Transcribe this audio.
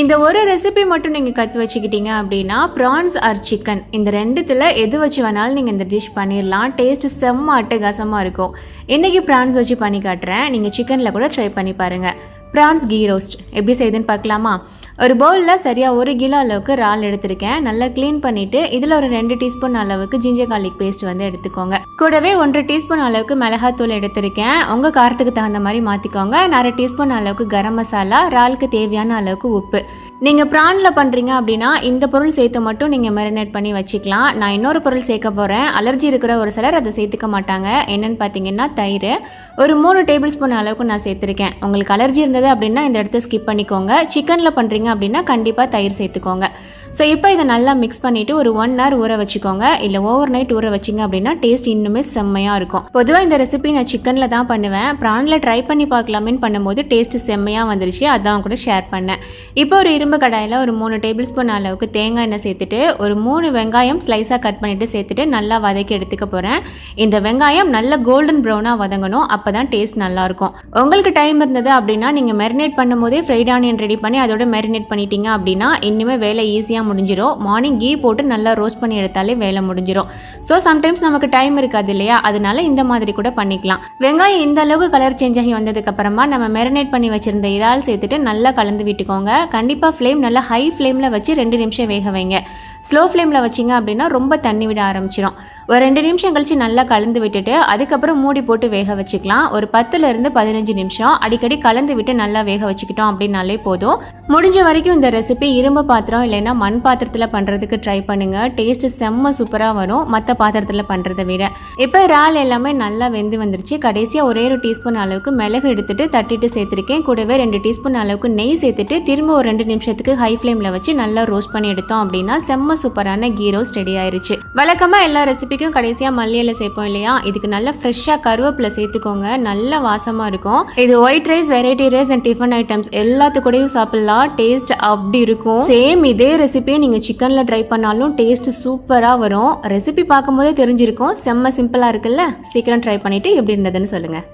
இந்த ஒரு ரெசிபி மட்டும் நீங்கள் கற்று வச்சுக்கிட்டீங்க அப்படின்னா ப்ரான்ஸ் ஆர் சிக்கன் இந்த ரெண்டுத்தில் எது வச்சு வேணாலும் நீங்கள் இந்த டிஷ் பண்ணிடலாம் டேஸ்ட் செம்ம அட்டகாசமாக இருக்கும். இன்றைக்கி ப்ரான்ஸ் வச்சு பண்ணி காட்டுறேன். நீங்கள் சிக்கனில் கூட ட்ரை பண்ணி பாருங்கள் ப்ரான்ஸ் கீ ரோஸ்ட். எப்படி செய்யுதுன்னு பார்க்கலாமா? ஒரு பவுலில் சரியாக ஒரு கிலோ அளவுக்கு இறால் எடுத்திருக்கேன். நல்லா க்ளீன் பண்ணிவிட்டு இதில் ஒரு ரெண்டு டீஸ்பூன் அளவுக்கு ஜிஞ்சர் கார்லிக் பேஸ்ட் வந்து எடுத்துக்கோங்க. கூடவே ஒன்றரை டீஸ்பூன் அளவுக்கு மிளகாத்தூள் எடுத்திருக்கேன். உங்கள் காரத்துக்கு தகுந்த மாதிரி மாற்றிக்கோங்க அரை டீஸ்பூன் அளவுக்கு கரம் மசாலா இறாலுக்கு தேவையான அளவுக்கு உப்பு. நீங்கள் ப்ரானில் பண்ணுறீங்க அப்படின்னா இந்த பொருள் சேர்த்து மட்டும் நீங்கள் மெரினேட் பண்ணி வச்சுக்கலாம். நான் இன்னொரு பொருள் சேர்க்க போகிறேன் அலர்ஜி இருக்கிற ஒரு சிலர் அதை சேர்த்துக்க மாட்டாங்க. என்னென்னு பார்த்தீங்கன்னா தயிர். ஒரு மூணு டேபிள் ஸ்பூன் அளவுக்கு நான் சேர்த்துருக்கேன். உங்களுக்கு அலர்ஜி இருந்தது அப்படின்னா இந்த இடத்த ஸ்கிப் பண்ணிக்கோங்க. சிக்கனில் பண்ணுறீங்க அப்படின்னா கண்டிப்பாக தயிர் சேர்த்துக்கோங்க. ஸோ இப்போ இதை நல்லா மிக்ஸ் பண்ணிவிட்டு ஒரு ஒன் ஹவர் ஊற வச்சுக்கோங்க. இல்லை ஓவர் நைட் ஊற வச்சிங்க அப்படின்னா டேஸ்ட் இன்னுமே செம்மையாக இருக்கும். பொதுவாக இந்த ரெசிபி நான் சிக்கனில் தான் பண்ணுவேன். ப்ரானில் ட்ரை பண்ணி பார்க்கலாமேன்னு பண்ணும்போது டேஸ்ட் செம்மையாக வந்துருச்சு. அதான் கூட ஷேர் பண்ணேன். இப்போ ஒரு இரும்பு கடாயில் ஒரு மூணு டேபிள் ஸ்பூன் அளவுக்கு தேங்காய் எண்ணெய் சேர்த்துட்டு ஒரு மூணு வெங்காயம் ஸ்லைஸாக கட் பண்ணிவிட்டு சேர்த்துட்டு நல்லா வதக்கி எடுத்துக்க போகிறேன் இந்த வெங்காயம் நல்ல கோல்டன் ப்ரௌனாக வதங்கணும். அப்போ தான் டேஸ்ட் நல்லாயிருக்கும் உங்களுக்கு டைம் இருந்தது அப்படின்னா நீங்கள் மேரினேட் பண்ணும்போதே ஃப்ரைட் ஆனியன் ரெடி பண்ணி அதோட மேரினேட் பண்ணிட்டீங்க அப்படின்னா இன்னுமே வேலை ஈஸியாக முடிஞ்சிடும் மார்னிங் கீ போட்டு நல்லா ரோஸ்ட் பண்ணி எடுத்தாலே வேலை முடிஞ்சிடும் ஸோ சம்டைம்ஸ் நமக்கு டைம் இருக்காது இல்லையா? அதனால இந்த மாதிரி கூட பண்ணிக்கலாம். வெங்காயம் இந்த அளவுக்கு கலர் சேஞ்ச் ஆகி வந்ததுக்கப்புறமா நம்ம மேரினேட் பண்ணி வச்சிருந்த இறால் சேர்த்துட்டு நல்லா கலந்து விட்டுக்கோங்க. கண்டிப்பாக ஃப்ளேம் நல்லா ஹை ஃப்ளேமில் வச்சு ரெண்டு நிமிஷம் வேக வைங்க. ஸ்லோ ஃப்ளேமில் வச்சிங்க அப்படின்னா ரொம்ப தண்ணி விட ஆரம்பிச்சிடும் ஒரு ரெண்டு நிமிஷம் கழித்து நல்லா கலந்து விட்டுட்டு அதுக்கப்புறம் மூடி போட்டு வேக வச்சுக்கலாம். ஒரு பத்துலேருந்து பதினஞ்சு நிமிஷம். அடிக்கடி கலந்து விட்டு நல்லா வேக வச்சுக்கிட்டோம் அப்படின்னாலே போதும். முடிஞ்ச வரைக்கும் இந்த ரெசிபி இரும்பு பாத்திரம் இல்லைன்னா மண் பாத்திரத்தில் பண்ணுறதுக்கு ட்ரை பண்ணுங்கள் டேஸ்ட் செம்ம சூப்பராக வரும். மற்ற பாத்திரத்தில் பண்ணுறதை விட. இப்போ இறால் எல்லாமே நல்லா வெந்து வந்துருச்சு. கடைசியாக ஒரே ஒரு டீஸ்பூன் அளவுக்கு மிளகு எடுத்துட்டு தட்டிட்டு சேர்த்துருக்கேன். கூடவே ரெண்டு டீஸ்பூன் அளவுக்கு நெய் சேர்த்துட்டு திரும்ப ஒரு ரெண்டு நிமிஷத்துக்கு ஹை ஃப்ளேமில் வச்சு நல்லா ரோஸ்ட் பண்ணி எடுத்தோம் அப்படின்னா செம்ம சூப்பரான கீ ரோஸ்ட் ரெடி ஆயிருச்சு. வழக்கமாக எல்லா ரெசிபிக்கும் கடைசியாக மல்லியில சேர்ப்போம் இல்லையா? இதுக்கு நல்லா ஃப்ரெஷ்ஷாக கருவேப்பிலை சேர்த்துக்கோங்க. நல்ல வாசமாக இருக்கும். இது white rice variety rice and tiffin items. எல்லாத்துக்கூடயும் சாப்பிடலாம். டேஸ்ட் அப்படி இருக்கும். சேம் இதே ரெசிபியை நீங்கள் சிக்கனில் ட்ரை பண்ணாலும் டேஸ்ட் சூப்பராக வரும். ரெசிபி பார்க்கும்போதே தெரிஞ்சிருக்கும். செம்ம சிம்பிளாக இருக்குல்ல? சீக்கிரம் ட்ரை பண்ணிவிட்டு எப்படி இருந்ததுன்னு சொல்லுங்கள்